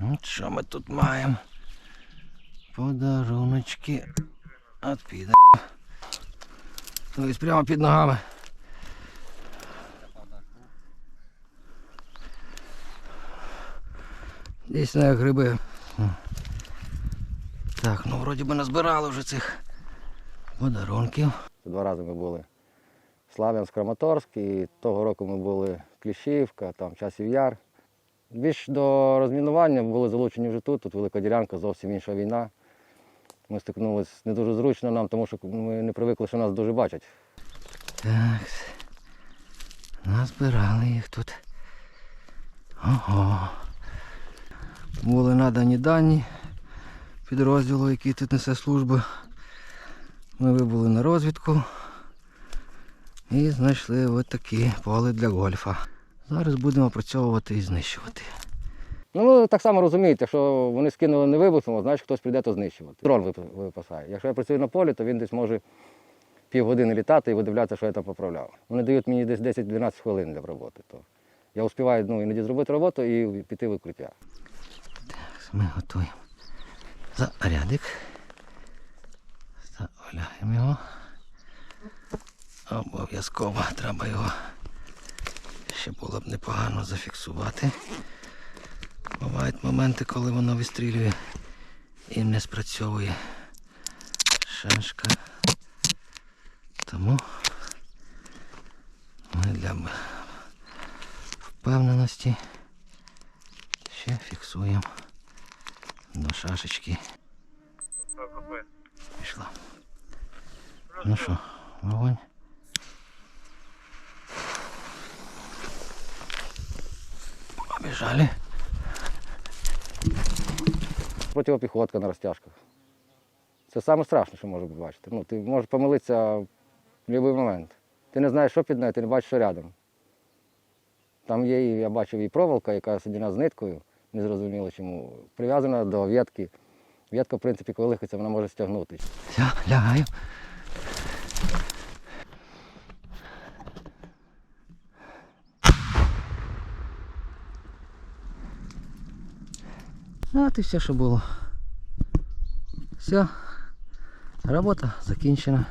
От що ми тут маємо? Подаруночки. От піде. Ось прямо під ногами. Дійсно як гриби. Так, ну вроді би назбирали вже цих подарунків. Два рази ми були в Слав'янськ, Краматорськ, і того року ми були Кліщівка, там Часів Яр. Більш до розмінування були залучені вже тут, тут велика ділянка, зовсім інша війна. Ми стикнулися не дуже зручно нам, тому що ми не привикли, що нас дуже бачать. Так. Назбирали їх тут. Ого. Були надані дані підрозділу, який тут несе службу. Ми вибули на розвідку і знайшли от такі поле для гольфа. Зараз будемо опрацьовувати і знищувати. Ну, так само розумієте, якщо вони скинули не вибухом, значить хтось прийде то знищувати. Дрон випасає. Якщо я працюю на полі, то він десь може півгодини літати і видивлятися, що я там поправляв. Вони дають мені десь 10-12 хвилин для роботи. То я успіваю ну, іноді зробити роботу і піти в укриття. Ми готуємо зарядик. Заоляємо його. Обов'язково треба його ще було б непогано зафіксувати. Бувають моменти, коли воно вистрілює і не спрацьовує шашка. Тому ми для впевненості ще фіксуємо до шашечки. Пішла. Ну що, вогонь. Побіжали. Протипіхотка на розтяжках. Це саме страшне, що може побачити. Ну, ти можеш помилитися в будь-який момент. Ти не знаєш, що під нею, ти не бачиш, що рядом. Там є, і я бачив, і проволока, яка сидіна з ниткою, незрозуміло чому, прив'язана до ветки. Ветка, в принципі, коли лихається, вона може стягнути. Все, лягаю. От і все, що було. Все, робота закінчена.